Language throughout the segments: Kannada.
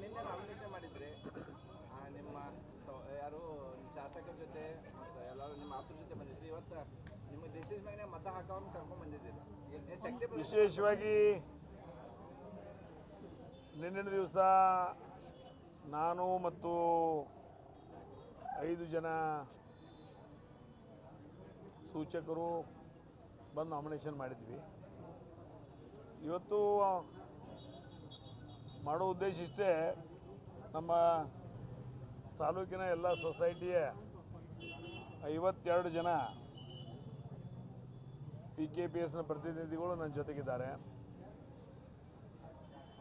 ನಿನ್ನೆ ನಾಮಿನೇಷನ್ ಮಾಡಿದ್ರಿ. ನಿಮ್ಮ ಸೌ- ಯಾರು ಶಾಸಕರ ಜೊತೆ ಮತ್ತು ಎಲ್ಲರೂ ನಿಮ್ಮ ಆಪ್ತರ ಜೊತೆ ಬಂದಿದ್ರಿ. ಇವತ್ತು ನಿಮ್ಮ ದೇಶದ ಮೇಲೆ ಮತ ಹಾಕೋರ್ನ ಕರ್ಕೊಂಡ್ ಬಂದಿದ್ದೀರಿ. ವಿಶೇಷವಾಗಿ ನಿನ್ನೆ ದಿವಸ ನಾನು ಮತ್ತು ಐದು ಜನ ಸೂಚಕರು ಬಂದು ನಾಮಿನೇಷನ್ ಮಾಡಿದ್ವಿ. ಇವತ್ತು ಮಾಡೋ ಉದ್ದೇಶ ಇಷ್ಟೇ, ನಮ್ಮ ತಾಲೂಕಿನ ಎಲ್ಲ ಸೊಸೈಟಿಯ ಐವತ್ತೆರಡು ಜನ ಪಿ ಕೆ ಪಿ ಎಸ್ನ ಪ್ರತಿನಿಧಿಗಳು ನನ್ನ ಜೊತೆಗಿದ್ದಾರೆ.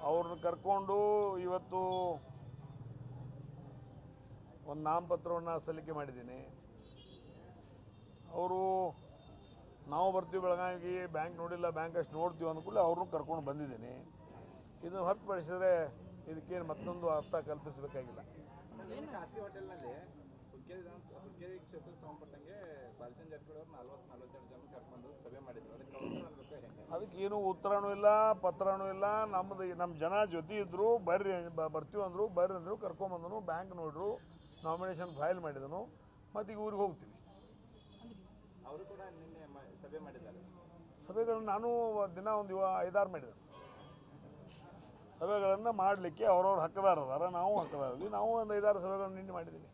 ಅವ್ರನ್ನ ಕರ್ಕೊಂಡು ಇವತ್ತು ಒಂದು ನಾಮಪತ್ರವನ್ನು ಸಲ್ಲಿಕೆ ಮಾಡಿದ್ದೀನಿ. ಅವರು, ನಾವು ಬರ್ತೀವಿ ಬೆಳಗಾವಿಗೆ, ಬ್ಯಾಂಕ್ ನೋಡಿಲ್ಲ ಬ್ಯಾಂಕ್ ಅಷ್ಟು ನೋಡ್ತೀವಿ ಅಂದ್ಕೂಡಲೇ ಅವ್ರನ್ನೂ ಕರ್ಕೊಂಡು ಬಂದಿದ್ದೀನಿ. ಇದನ್ನು ಹೊರತುಪಡಿಸಿದ್ರೆ ಇದಕ್ಕೇನು ಮತ್ತೊಂದು ಅರ್ಥ ಕಲ್ಪಿಸಬೇಕಾಗಿಲ್ಲ. ನಿನ್ನೆ ಖಾಸಗಿ ಹೋಟೆಲ್ನಲ್ಲಿ ಹುಕ್ಕೇರಿ ವಿಧಾನ ಹುಕ್ಕೇರಿ ಕ್ಷೇತ್ರಕ್ಕೆ ಸಂಬಂಧಪಟ್ಟಂಗೆ ಬಾಲಚಂದ್ರ ಜಾರಕಿಹೊಳಿ ಅವ್ರು ನಲ್ವತ್ತು ನಲ್ವತ್ತೆರಡು ಜನ ಕರ್ಕೊಂಡು ಸಭೆ ಮಾಡಿದ್ರು. ಅದಕ್ಕೆ ಅದಕ್ಕೆ ಏನು ಉತ್ತರನೂ ಇಲ್ಲ ಪತ್ರನೂ ಇಲ್ಲ. ನಮ್ಮದು ನಮ್ಮ ಜನ ಜೊತೆ ಇದ್ದರು ಬರ್ರಿ ಬರ್ತೀವಿ ಅಂದರು ಬರ್ರಿ ಅಂದರು ಕರ್ಕೊಂಬಂದನು ಬ್ಯಾಂಕ್ ನೋಡ್ರು ನಾಮಿನೇಷನ್ ಫೈಲ್ ಮಾಡಿದನು. ಮತ್ತೆ ಈಗ ಊರಿಗೆ ಹೋಗ್ತೀವಿ ಇಷ್ಟೇ ಅವರು ಕೂಡ ನಿನ್ನೆ ಸಭೆ ಮಾಡಿದ್ದಾರೆ. ಸಭೆಗಳನ್ನು ನಾನು ದಿನ ಒಂದು ಐದಾರು ಮಾಡಿದೆ. ಸಭೆಗಳನ್ನು ಮಾಡಲಿಕ್ಕೆ ಅವ್ರವ್ರ ಹಕ್ಕದಾರ ಅದಾರ ನಾವು ಹಕ್ಕದಾರ ಇದೀವಿ. ನಾವು ಒಂದು ಐದಾರು ಸಭೆಗಳನ್ನು ನಿನ್ನೆ ಮಾಡಿದ್ದೀನಿ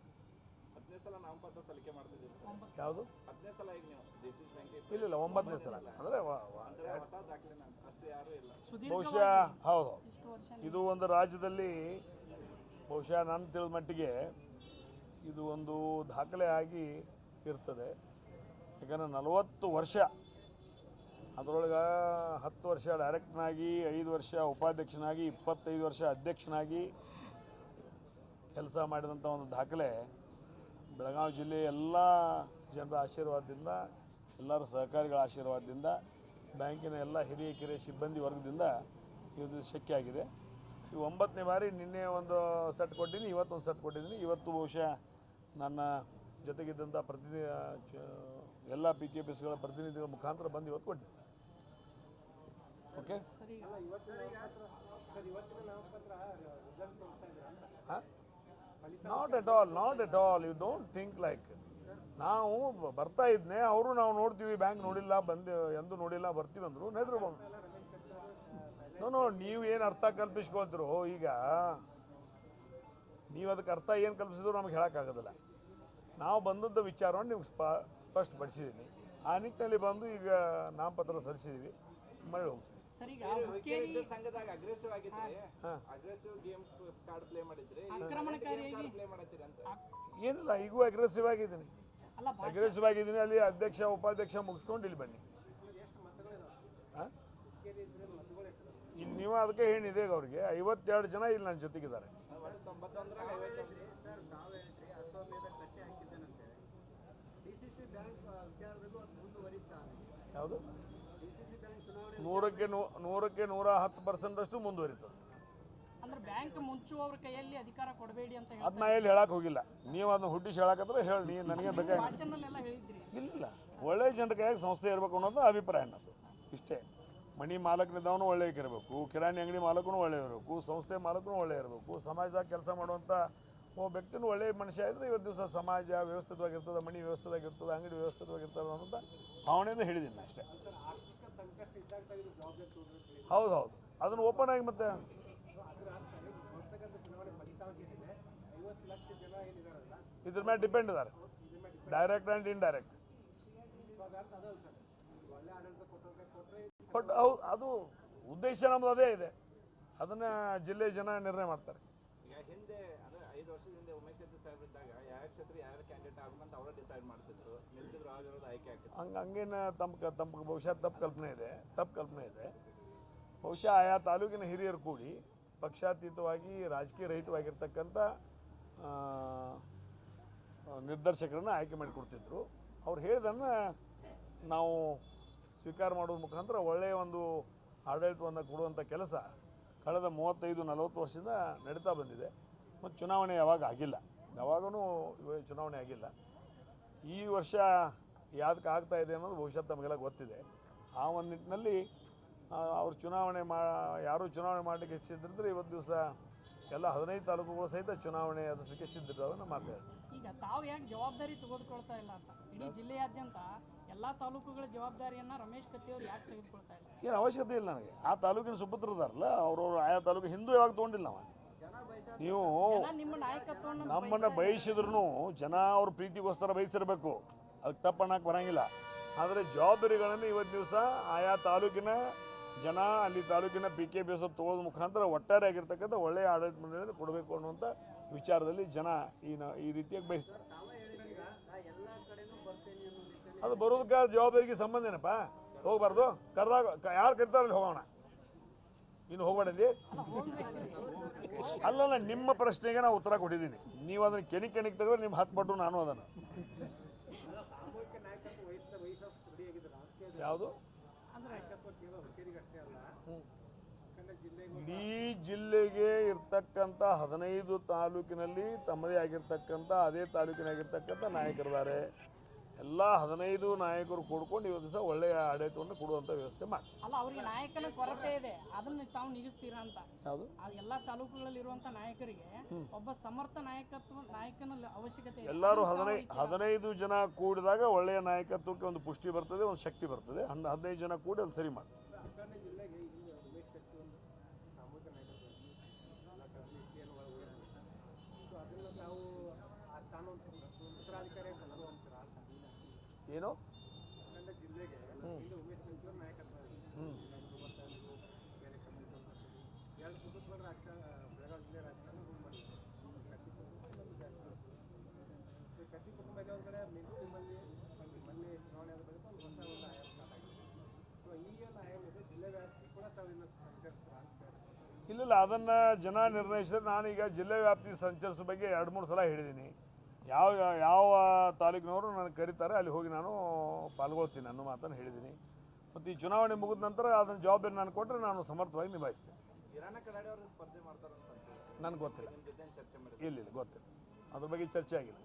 ಯಾವುದು? ಇಲ್ಲ ಇಲ್ಲ ಒಂಬತ್ತನೇ ಸಲ. ಅಂದರೆ ಅಂದ್ರೆ ಹೊಸ ದಾಖಲೆ ನಾನು. ಅಷ್ಟು ಯಾರು ಇಲ್ಲ. ಬಹುಶಃ ಹೌದು. ಇದು ಒಂದು ರಾಜ್ಯದಲ್ಲಿ ಬಹುಶಃ ನನ್ನ ತಿಳಿದ ಮಟ್ಟಿಗೆ ಇದು ಒಂದು ದಾಖಲೆ ಆಗಿ ಇರ್ತದೆ. ಯಾಕಂದರೆ ನಲವತ್ತು ವರ್ಷ ಅದರೊಳಗೆ ಹತ್ತು ವರ್ಷ ಡೈರೆಕ್ಟ್ನಾಗಿ ಐದು ವರ್ಷ ಉಪಾಧ್ಯಕ್ಷನಾಗಿ, ಇಪ್ಪತ್ತೈದು ವರ್ಷ ಅಧ್ಯಕ್ಷನಾಗಿ ಕೆಲಸ ಮಾಡಿದಂಥ ಒಂದು ದಾಖಲೆ ಬೆಳಗಾವಿ ಜಿಲ್ಲೆಯ ಎಲ್ಲ ಜನರ ಆಶೀರ್ವಾದದಿಂದ, ಎಲ್ಲರ ಸಹಕಾರಿಗಳ ಆಶೀರ್ವಾದದಿಂದ, ಬ್ಯಾಂಕಿನ ಎಲ್ಲ ಹಿರಿಯ ಕಿರಿಯ ಸಿಬ್ಬಂದಿ ವರ್ಗದಿಂದ ಇದು ಶಕ್ಯ ಆಗಿದೆ. ಈ ಒಂಬತ್ತನೇ ಬಾರಿ ನಿನ್ನೆ ಒಂದು ಸೆಟ್ ಕೊಟ್ಟಿದ್ದೀನಿ, ಇವತ್ತೊಂದು ಸೆಟ್ ಕೊಟ್ಟಿದ್ದೀನಿ. ಇವತ್ತು ಬಹುಶಃ ನನ್ನ ಜೊತೆಗಿದ್ದಂಥ ಪ್ರತಿನಿಧಿ, ಎಲ್ಲ ಪಿ ಕೆ ಪಿ ಎಸ್ಗಳ ಪ್ರತಿನಿಧಿಗಳ ಮುಖಾಂತರ ಬಂದು ಇವತ್ತು ಕೊಟ್ಟಿದ್ದೀನಿ. Okay? Not at all not at all you don't think like ನಾವು ಬರ್ತಾ ಇದ್ನೆ, ಅವರು ನಾವು ನೋಡ್ತೀವಿ ಬ್ಯಾಂಕ್ ನೋಡಿಲ್ಲ, ಬಂದು ಎಂದು ನೋಡಿಲ್ಲ, ಬರ್ತೀವಿ ಅಂದರು ನಡ್ರಿಬೋದು ನೋ ನೋ ನೀವು ಏನು ಅರ್ಥ ಕಲ್ಪಿಸ್ಕೊಳ್ತಿರೋ ಈಗ, ನೀವು ಅದಕ್ಕೆ ಅರ್ಥ ಏನು ಕಲ್ಪಿಸಿದ್ರು ನಮ್ಗೆ ಹೇಳೋಕ್ಕಾಗೋದಿಲ್ಲ. ನಾವು ಬಂದದ್ದು ವಿಚಾರವನ್ನು ನಿಮ್ಗೆ ಸ್ಪ ಸ್ಪಷ್ಟಪಡಿಸಿದ್ದೀನಿ ಆ ನಿಟ್ಟಿನಲ್ಲಿ ಬಂದು ಈಗ ನಾಮಪತ್ರ ಸಲ್ಲಿಸಿದ್ದೀವಿ ಮಳೆ ಹೋಗ್ತೀವಿ. ಸರ್ ಈಗ ಬೇರೆ ಹುಕ್ಕೇರಿ ವಿದ್ಯುತ್ ಸಂಘದಾಗ ಅಗ್ರೆಸಿವ್ ಆಗಿದ್ರಿ ಅಗ್ರೆಸಿವ್ ಗೇಮ್ ಕಾರ್ಡ್ ಪ್ಲೇ ಮಾಡಿದ್ರಿ ಆಕ್ರಮಣಕಾರಿಯಾಗಿ- ಪ್ಲೇ ಮಾಡತ್ತೀರಿ ಅಂತ. ಏನಿಲ್ಲ ಈಗೂ ಅಗ್ರೆಸಿವ್ ಆಗಿದ್ದೀನಿ. ಅಗ್ರೆಸಿವ್ ಆಗಿದ್ದೀನಿ ಅಲ್ಲಿ ಅಧ್ಯಕ್ಷ ಉಪಾಧ್ಯಕ್ಷ ಮುಗಿಸ್ಕೊಂಡು ಇಲ್ಲಿ ಬನ್ನಿ. ಹಾಂ? ಇಲ್ಲಿ ನೀವು ಅದಕ್ಕೆ ಹೇಳಿದೆ ಅವ್ರಿಗೆ? ಐವತ್ತೆರಡು ಜನ ಇಲ್ಲಿ ನನ್ನ ಜೊತೆಗಿದ್ದಾರೆ. ಯಾವುದು ಡಿ ಸಿ ಸಿ ಬ್ಯಾಂಕ್ ಚುನಾವಣೆ ನೂರಕ್ಕೆ ನೂ ನೂರಕ್ಕೆ ನೂರ ಹತ್ತು ಪರ್ಸೆಂಟಷ್ಟು ಮುಂದುವರಿತದೆ. ಅಂದ್ರೆ ಬ್ಯಾಂಕ್ ಮುಂಚುವವ್ರ ಕೈಯಲ್ಲಿ ಅಧಿಕಾರ ಕೊಡಬೇಡಿ ಅಂತ ಹೇಳಿ ಅದನ್ನ ಎಲ್ಲಿ ಹೇಳಕ್ಕೆ ಹೋಗಿಲ್ಲ. ನೀವು ಅದನ್ನ ಹುಟ್ಟಿಸಿ ಹೇಳಕತ್ರ ಹೇಳಿ ನೀ ನನಗೆ ಬೇಕಾಗಿ ಹೇಳಿದ್ರಿ. ಇಲ್ಲ ಒಳ್ಳೆ ಜನರ ಕೈಯಾಗಿ ಸಂಸ್ಥೆ ಇರಬೇಕು ಅನ್ನೋದು ಅಭಿಪ್ರಾಯ ನನ್ನದು ಇಷ್ಟೇ. ಮಣಿ ಮಾಲಕನಿದ್ದವನು ಒಳ್ಳೆ ಇರಬೇಕು ಕಿರಾಣಿ ಅಂಗಡಿ ಮಾಲಕನು ಒಳ್ಳೆ ಇರಬೇಕು ಸಂಸ್ಥೆ ಮಾಲಕನು ಒಳ್ಳೆ ಇರಬೇಕು ಸಮಾಜದಾಗ ಕೆಲಸ ಮಾಡುವಂಥ ಒಬ್ಬ ವ್ಯಕ್ತಿನೂ ಒಳ್ಳೆ ಮನುಷ್ಯ ಇದ್ದರೆ ಇವತ್ತು ದಿವಸ ಸಮಾಜ ವ್ಯವಸ್ಥಿತವಾಗಿರ್ತದೆ ಮಣಿ ವ್ಯವಸ್ಥಿತವಾಗಿರ್ತದೆ ಅಂಗಡಿ ವ್ಯವಸ್ಥಿತವಾಗಿರ್ತದೆ ಅನ್ನೋಂಥ ಭಾವನೆಯಿಂದ ಹೇಳಿದ್ದೀನಿ ಅಷ್ಟೇ. ಹೌದು ಹೌದು ಅದನ್ನು ಓಪನ್ ಆಗಿ ಮತ್ತೆ ಇದ್ರ ಮೇಲೆ ಡಿಪೆಂಡ್ ಇದಾರೆ ಡೈರೆಕ್ಟ್ ಆ್ಯಂಡ್ ಕೊಟ್ಟರೆ ಬಟ್ ಹೌದು ಅದು ಉದ್ದೇಶ ನಮ್ಮದು ಅದೇ ಇದೆ. ಅದನ್ನು ಜಿಲ್ಲೆ ಜನ ನಿರ್ಣಯ ಮಾಡ್ತಾರೆ. ಐದು ವರ್ಷದ ಹಿಂದೆ ಉಮೇಶ್ ಕತ್ತಿ ಸಾಹೇಬ್ ಇದ್ದಾಗ ಯಾವ ಕ್ಷೇತ್ರ ಯಾವ ಕ್ಯಾಂಡಿಡೇಟ್ ಆಗ್ಬೇಕಂತ ಅವರೇ ಡಿಸೈಡ್ ಮಾಡ್ತಿದ್ರು. ನಿಲ್ತಿದ್ರು ಆಗಿರೋದು ಆಯ್ಕೆ ಆಗ್ತಿತ್ತು. ಹಂಗೆ, ಹಂಗೇನ ತಮ್ಮ ತಮ್ ತಮ್ಮ ಬಹುಶಃ ತಪ್ಪು ಕಲ್ಪನೆ ಇದೆ, ತಪ್ಪು ಕಲ್ಪನೆ ಇದೆ. ಬಹುಶಃ ಆಯಾ ತಾಲೂಕಿನ ಹಿರಿಯರು ಕೂಡಿ ಪಕ್ಷಾತೀತವಾಗಿ, ರಾಜಕೀಯ ರಹಿತವಾಗಿರ್ತಕ್ಕಂಥ ನಿರ್ದೇಶಕರನ್ನು ಆಯ್ಕೆ ಮಾಡಿಕೊಡ್ತಿದ್ರು. ಅವ್ರು ಹೇಳಿದನ್ನು ನಾವು ಸ್ವೀಕಾರ ಮಾಡೋದ್ರ ಮುಖಾಂತರ ಒಳ್ಳೆಯ ಒಂದು ಆಡಳಿತವನ್ನು ಕೊಡುವಂಥ ಕೆಲಸ ಕಳೆದ ಮೂವತ್ತೈದು, ನಲವತ್ತು ವರ್ಷದಿಂದ ನಡೀತಾ ಬಂದಿದೆ. ಮತ್ತು ಚುನಾವಣೆ ಯಾವಾಗ ಆಗಿಲ್ಲ. ಯಾವಾಗೂ ಚುನಾವಣೆ ಆಗಿಲ್ಲ. ಈ ವರ್ಷ ಯಾವ್ದಕ್ಕೆ ಆಗ್ತಾ ಇದೆ ಅನ್ನೋದು ಬಹುಶಃ ತಮಗೆಲ್ಲ ಗೊತ್ತಿದೆ. ಆ ಒಂದು ನಿಟ್ಟಿನಲ್ಲಿ ಅವ್ರು ಚುನಾವಣೆ ಮಾ ಯಾರು ಚುನಾವಣೆ ಮಾಡಲಿಕ್ಕೆ ಸಿದ್ಧರಿದ್ರೆ ಇವತ್ತು ದಿವಸ ಎಲ್ಲ ಹದಿನೈದು ತಾಲೂಕುಗಳು ಸಹಿತ ಚುನಾವಣೆ ಎದುರಿಸಲಿಕ್ಕೆ ಸಿದ್ಧರಿದ್ದಾವೆ ನಮ್ಮ ಮಾತು ಈಗ ತಾವು ಯಾಕೆ ಜವಾಬ್ದಾರಿ ತೆಗೆದುಕೊಳ್ತಾ ಇಲ್ಲ ಅಂತ? ಇಡೀ ಜಿಲ್ಲೆಯಾದ್ಯಂತ ಎಲ್ಲ ತಾಲೂಕುಗಳ ಜವಾಬ್ದಾರಿಯನ್ನ ರಮೇಶ್ ಕತ್ತಿಯವರು ಯಾಕೆ ತೆಗೆದುಕೊಳ್ತಾ ಇಲ್ಲ? ಏನು ಅವಶ್ಯಕತೆ ಇಲ್ಲ ನನಗೆ. ಆ ತಾಲೂಕಿನ ಸುಪುತ್ರದಾರಲ್ಲ ಅವ್ರವ್ರು ಆಯಾ ತಾಲೂಕು ಹಿಂದೂ ಯಾವಾಗ ತೊಗೊಂಡಿಲ್ಲ ನಾವು ನೀವು ನಮ್ಮನ್ನು ಬಯಸಿದ್ರು ಜನ ಅವ್ರ ಪ್ರೀತಿಗೋಸ್ಕರ ಬಯಸಿರ್ಬೇಕು. ಅದಕ್ಕೆ ತಪ್ಪಣ್ಣಕ್ಕೆ ಬರಂಗಿಲ್ಲ. ಆದರೆ ಜವಾಬ್ದಾರಿಗಳನ್ನು ಇವತ್ತು ದಿವಸ ಆಯಾ ತಾಲೂಕಿನ ಜನ ಅಲ್ಲಿ ತಾಲೂಕಿನ ಪಿ ಕೆ ಬಿ ಎಸ್ ತೊಗೊಳೋದ ಮುಖಾಂತರ ಒಟ್ಟಾರೆ ಆಗಿರ್ತಕ್ಕಂಥ ಒಳ್ಳೆಯ ಆಡಳಿತ ಮಂಡಳಿಯನ್ನು ಕೊಡಬೇಕು ಅನ್ನುವಂಥ ವಿಚಾರದಲ್ಲಿ ಜನ ಈ ನ ಈ ರೀತಿಯಾಗಿ ಬಯಸ್ತಾರೆ. ಅದು ಬರೋದಕ್ಕೆ ಜವಾಬ್ದಾರಿಗೆ ಸಂಬಂಧ ಏನಪ್ಪ ಹೋಗ್ಬಾರ್ದು. ಕರೆದಾಗ ಯಾರು ಕರಿತಾರಲ್ಲಿ ಹೋಗೋಣ? ಇನ್ನು ಹೋಗ್ಬೇಡಂದಿ? ಅಲ್ಲಲ್ಲ, ನಿಮ್ಮ ಪ್ರಶ್ನೆಗೆ ನಾವು ಉತ್ತರ ಕೊಟ್ಟಿದ್ದೀನಿ. ನೀವು ಅದನ್ನು ಕೆಣಿ ಕೆಣಿಕ್ ತೆಗೆದ್ರೆ ನಿಮ್ಮ ಹತ್ತು ಪಟ್ಟು ನಾನು ಅದನ್ನು. ಯಾವುದು? ಇಡೀ ಜಿಲ್ಲೆಗೆ ಇರ್ತಕ್ಕಂಥ ಹದಿನೈದು ತಾಲೂಕಿನಲ್ಲಿ ತಮ್ಮದೇ ಆಗಿರ್ತಕ್ಕಂಥ, ಅದೇ ತಾಲೂಕಿನಾಗಿರ್ತಕ್ಕಂಥ ನಾಯಕರಿದ್ದಾರೆ. ಎಲ್ಲ ಹದಿನೈದು ನಾಯಕರು ಕೂಡ್ಕೊಂಡು ಇವತ್ತು ದಿವಸ ಒಳ್ಳೆಯ ಆಡಳಿತವನ್ನು ಕೊಡುವಂಥ ವ್ಯವಸ್ಥೆ ಮಾಡಿ ಅಲ್ಲ ಅವರಿಗೆ ನಾಯಕನ ಕೊರತೆ ಇದೆ. ಅದನ್ನ ತಾವು ನಿಗಿಸ್ತೀರಾ ಅಂತ. ಯಾವುದು ಎಲ್ಲ ತಾಲೂಕುಗಳಲ್ಲಿ ಇರುವಂತ ನಾಯಕರಿಗೆ ಒಬ್ಬ ಸಮರ್ಥ ನಾಯಕತ್ವ ನಾಯಕನ ಅವಶ್ಯಕತೆ ಇದೆ. ಎಲ್ಲರೂ ಹದಿನೈದು ಹದಿನೈದು ಜನ ಕೂಡಿದಾಗ ಒಳ್ಳೆಯ ನಾಯಕತ್ವಕ್ಕೆ ಒಂದು ಪುಷ್ಟಿ ಬರ್ತದೆ ಒಂದು ಶಕ್ತಿ ಬರ್ತದೆ. ಹನ್ ಹದಿನೈದು ಜನ ಕೂಡಿ ಒಂದು ಸರಿ ಮಾಡಿ ಜಿಲ್ಲೆಗೆ ಇಲ್ಲಿ ಉಮೇಶ್ ಕತ್ತಿ ಒಂದು ಸಾಮೂಹಿಕ ನಾಯಕತ್ವ ಎಲ್ಲ ಕಡೆ ಇಷ್ಟೇನು ಒಳಗೆ ಸೊ ಅದನ್ನು ತಾವು ಆ ಸ್ಥಾನವನ್ನು ಉತ್ತರಾಧಿಕಾರಿ ಅಂತ ಅನ್ನೋದು ಅಂತೀರ ಏನು ಯಾಕಂದ್ರೆ ಜಿಲ್ಲೆಗೆ ಇಲ್ಲಿ ಉಮೇಶ್ ಕತ್ತಿ ಅವ್ರ ನಾಯಕತ್ವ ಇದೆ. ಹ್ಞೂ ಮೂವತ್ತೈದು ಬೇರೆ ಕಮ್ಮಿ ಎರಡು ಸುತ್ತಮುತ್ತಲ ರಾಜಕಾರಣ ಬೆಳಗಾವಿ ಜಿಲ್ಲೆ ರಾಜಕಾರಣ ರೂಲ್ ಮಾಡಿದ್ರು ಕತ್ತಿ ಕುಟುಂಬ ನಮ್ದು ಜಾಸ್ತಿ ಈ ಕತ್ತಿ ಕುಟುಂಬ ಒಳಗಡೆ ನಿಮ್ಮಲ್ಲಿ ಒಂದು ಮೊನ್ನೆ ಚುನಾವಣೆ ಆದ ಬಳಿಕ ಒಂದು ಹೊಸ ಒಂದು ಆಯಾಮ ಸ್ಟಾರ್ಟ್ ಆಗಿದೆ ಸೊ ಈ ಒಂದು ಆಯಾಮ ಇದೆ ಜಿಲ್ಲೆ ವ್ಯಾಪ್ತಿ ಕೂಡ ತಾವು ಇನ್ನು ಸಂಚರಿಸ್ತೀರಾ ಅಂತ ಕೇಳಿದೆ. ಇಲ್ಲ ಅದನ್ನು ಜನ ನಿರ್ಣಯಿಸಿದ್ರೆ ನಾನೀಗ ಜಿಲ್ಲೆ ವ್ಯಾಪ್ತಿ ಸಂಚರಿಸೋ ಬಗ್ಗೆ ಎರಡು ಮೂರು ಸಲ ಹೇಳಿದ್ದೀನಿ. ಯಾವ ಯಾವ ತಾಲೂಕಿನವರು ನನಗೆ ಕರೀತಾರೆ ಅಲ್ಲಿ ಹೋಗಿ ನಾನು ಪಾಲ್ಗೊಳ್ತೀನಿ ಅನ್ನೋ ಮಾತನ್ನು ಹೇಳಿದ್ದೀನಿ. ಮತ್ತು ಈ ಚುನಾವಣೆ ಮುಗಿದ ನಂತರ ಅದನ್ನು ಜವಾಬ್ದಾರಿ ನಾನು ಕೊಟ್ಟರೆ ನಾನು ಸಮರ್ಥವಾಗಿ ನಿಭಾಯಿಸ್ತೀನಿ. ನನಗೆ ಗೊತ್ತಿಲ್ಲ. ಇಲ್ಲ ಇಲ್ಲ ಗೊತ್ತಿಲ್ಲ. ಅದ್ರ ಬಗ್ಗೆ ಚರ್ಚೆ ಆಗಿಲ್ಲ.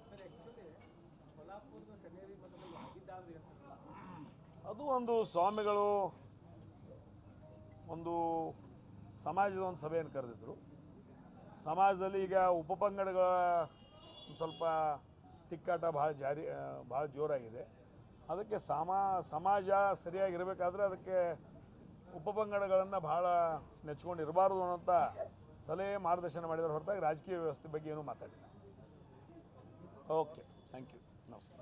ಅದು ಒಂದು ಸ್ವಾಮಿಗಳು ಒಂದು ಸಮಾಜದ ಒಂದು ಸಭೆಯನ್ನು ಕರೆದಿದ್ದರು ಸಮಾಜದಲ್ಲಿ ಈಗ ಉಪಪಂಗಡಗಳ ಒಂದು ಸ್ವಲ್ಪ ತಿಕ್ಕಾಟ ಭಾಳ ಜಾರಿ ಭಾಳ ಜೋರಾಗಿದೆ. ಅದಕ್ಕೆ ಸಮಾ, ಸಮಾಜ ಸರಿಯಾಗಿರಬೇಕಾದ್ರೆ ಅದಕ್ಕೆ ಉಪಪಂಗಡಗಳನ್ನು ಭಾಳ ನೆಚ್ಕೊಂಡು ಇರಬಾರ್ದು ಅನ್ನೋಂಥ ಸಲಹೆ ಮಾರ್ಗದರ್ಶನ ಮಾಡಿದ್ರೆ ಹೊರತಾಗಿ ರಾಜಕೀಯ ವ್ಯವಸ್ಥೆ ಬಗ್ಗೆ ಏನೂ ಮಾತಾಡಿಲ್ಲ. Okay, thank you. ನಮಸ್ಕಾರ.